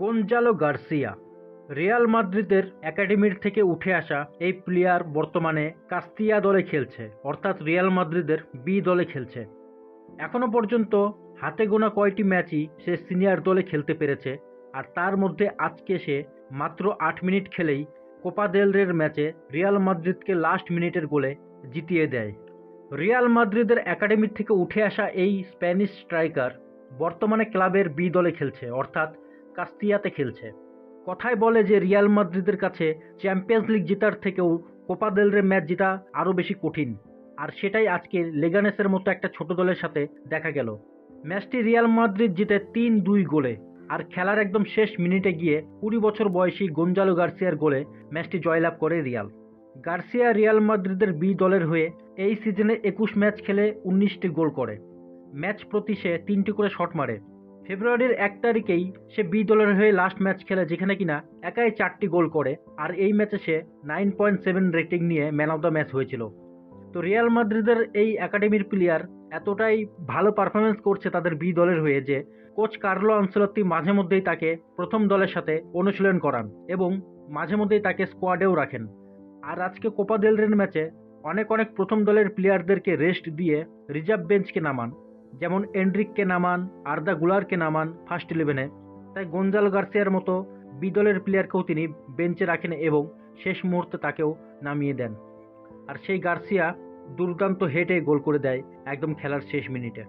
গোনজালো Garcia, Real মাদ্রিদের একাডেমির থেকে উঠে আসা এই প্লেয়ার বর্তমানে কাস্তিয়া দলে খেলছে, অর্থাৎ রিয়াল মাদ্রিদের বি দলে খেলছে। এখনও পর্যন্ত হাতে গোনা কয়টি ম্যাচই সে সিনিয়র দলে খেলতে পেরেছে, আর তার মধ্যে আজকে সে মাত্র আট মিনিট খেলেই কোপা দেল রের ম্যাচে রিয়াল মাদ্রিদকে লাস্ট মিনিটের গোলে জিতিয়ে দেয়। রিয়াল মাদ্রিদের একাডেমির থেকে উঠে আসা এই স্প্যানিশ স্ট্রাইকার বর্তমানে ক্লাবের বি দলে খেলছে, অর্থাৎ কাস্তিয়াতে খেলছে। কথায় বলে যে রিয়াল মাদ্রিদের কাছে চ্যাম্পিয়ন্স লিগ জেতার থেকেও কোপা দেল রে ম্যাচ জেতা আরও বেশি কঠিন। আর সেটাই আজকে লেগানেসের মতো একটা ছোট দলের সাথে দেখা গেল। ম্যাচটি রিয়াল মাদ্রিদ জিতে তিন দুই গোলে। আর খেলার একদম শেষ মিনিটে গিয়ে কুড়ি বছর বয়সী গঞ্জালো গার্সিয়ার গোলে ম্যাচটি জয়লাভ করে রিয়াল। গার্সিয়া রিয়াল মাদ্রিদের বি দলের হয়ে এই সিজনে একুশ ম্যাচ খেলে উনিশটি গোল করে। ম্যাচ প্রতি সে তিনটি করে শট মারে। ফেব্রুয়ারির এক তারিখেই সে বি দলের হয়ে লাস্ট ম্যাচ খেলে যেখানে কিনা একাই চারটি গোল করে, আর এই ম্যাচে সে নাইন পয়েন্ট সেভেন রেটিং নিয়ে ম্যান অফ দ্য ম্যাচ হয়েছিল। তো রিয়াল মাদ্রিদের এই একাডেমির প্লেয়ার এতটাই ভালো পারফরমেন্স করছে তাদের বি দলের হয়ে যে কোচ কার্লো আনসেলত্তি মাঝে মধ্যেই তাকে প্রথম দলের সাথে অনুশীলন করান এবং মাঝে মধ্যেই তাকে স্কোয়াডেও রাখেন। আর আজকে কোপা দেল রের ম্যাচে অনেক অনেক প্রথম দলের প্লেয়ারদেরকে রেস্ট দিয়ে রিজার্ভ বেঞ্চকে নামান। যেমন এন্ড্রিককে নামান, আর্দা গুলারকে নামান ফার্স্ট ইলেভেনে তাই গঞ্জাল গার্সিয়ার মতো বিদলের প্লেয়ারকেও তিনি বেঞ্চে রাখেন এবং শেষ মুহূর্তে তাকেও নামিয়ে দেন। আর সেই গার্সিয়া দুর্দান্ত হেটে গোল করে দেয় একদম খেলার শেষ মিনিটে।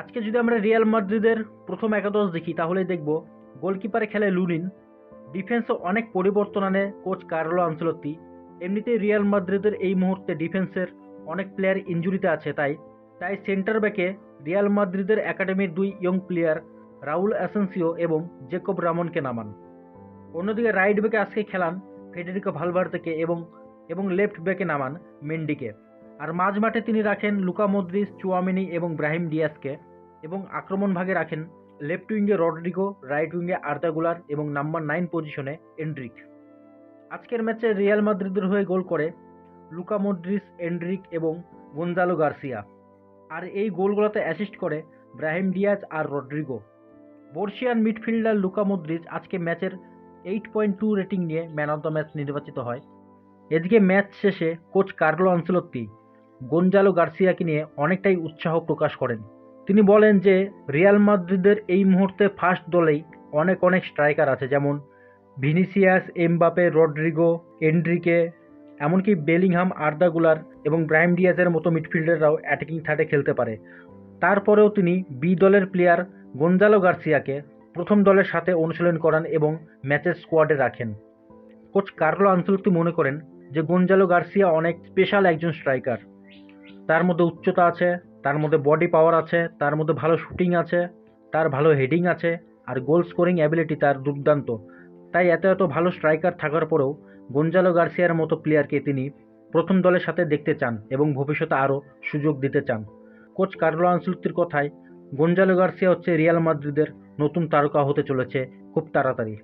আজকে যদি আমরা রিয়াল মাদ্রিদের প্রথম একাদশ দেখি তাহলে দেখব গোলকিপারে খেলে লুনিন ডিফেন্সে অনেক পরিবর্তন আনে কোচ কার্লো আনসেলত্তি। এমনিতেই রিয়াল মাদ্রিদের এই মুহূর্তে ডিফেন্সের অনেক প্লেয়ার ইঞ্জুরিতে আছে, তাই তাই সেন্টার ব্যাকে রিয়াল মাদ্রিদের একাডেমির দুই ইয়ং প্লেয়ার রাউল অ্যাসেন্সিও এবং জেকব রামনকে নামান। অন্যদিকে রাইট ব্যাকে আজকে খেলান ফেডেরিকো ভালভার্তেকে এবং এবং লেফট ব্যাকে নামান মেন্ডিকে। আর মাঝ মাঠে তিনি রাখেন লুকা মদ্রিস চুয়ামিনি এবং ব্রাহিম ডিয়াসকে এবং আক্রমণ ভাগে রাখেন লেফট উইঙ্গে রডরিগো, রাইট উইঙ্গে আর্দাগুলার এবং নাম্বার নাইন পজিশনে এন্ড্রিক। আজকের ম্যাচে রিয়াল মাদ্রিদের হয়ে গোল করে লুকা মদ্রিস এন্ড্রিক এবং গঞ্জালো গার্সিয়া। আর এই গোলগুলোতে অ্যাসিস্ট করে ব্রাহিম ডিয়াজ আর রড্রিগো। বর্ষিয়ান মিডফিল্ডার লুকা মদ্রিজ আজকে ম্যাচের এইট পয়েন্ট টু রেটিং নিয়ে ম্যান অফ দ্য ম্যাচ নির্বাচিত হয়। এদিকে ম্যাচ শেষে কোচ কার্লো আনসেলত্তি গঞ্জালো গার্সিয়াকে নিয়ে অনেকটাই উৎসাহ প্রকাশ করেন। তিনি বলেন যে, রিয়াল মাদ্রিদের এই মুহূর্তে ফার্স্ট দলেই অনেক অনেক স্ট্রাইকার আছে, যেমন ভিনিসিয়াস, এমবাপে, রড্রিগো এন্ড্রিকে এমনকি বেলিংহাম আর্দাগুলার এবং ব্রাইম ডিয়াজের মতো মিডফিল্ডাররাও অ্যাটাকিং থার্ডে খেলতে পারে। তারপরেও তিনি বি দলের প্লেয়ার গঞ্জালো গার্সিয়াকে প্রথম দলের সাথে অনুশীলন করান এবং ম্যাচের স্কোয়াডে রাখেন। কোচ কার্লো আনসেলত্তি মনে করেন যে গঞ্জালো গার্সিয়া অনেক স্পেশাল একজন স্ট্রাইকার তার মধ্যে উচ্চতা আছে, তার মধ্যে বডি পাওয়ার আছে, তার মধ্যে ভালো শুটিং আছে, তার ভালো হেডিং আছে, আর গোল স্কোরিং অ্যাবিলিটি তার দুর্দান্ত। তাই এত এত ভালো স্ট্রাইকার থাকার পরেও গঞ্জালো গার্সিয়ার মতো প্লেয়ারকে তিনি প্রথম দলের সাথে দেখতে চান এবং ভবিষ্যতে আরও সুযোগ দিতে চান। কোচ কার্লো আনসেলত্তির কথায়, গঞ্জালো গার্সিয়া হচ্ছে রিয়াল মাদ্রিদের নতুন তারকা হতে চলেছে খুব তাড়াতাড়ি।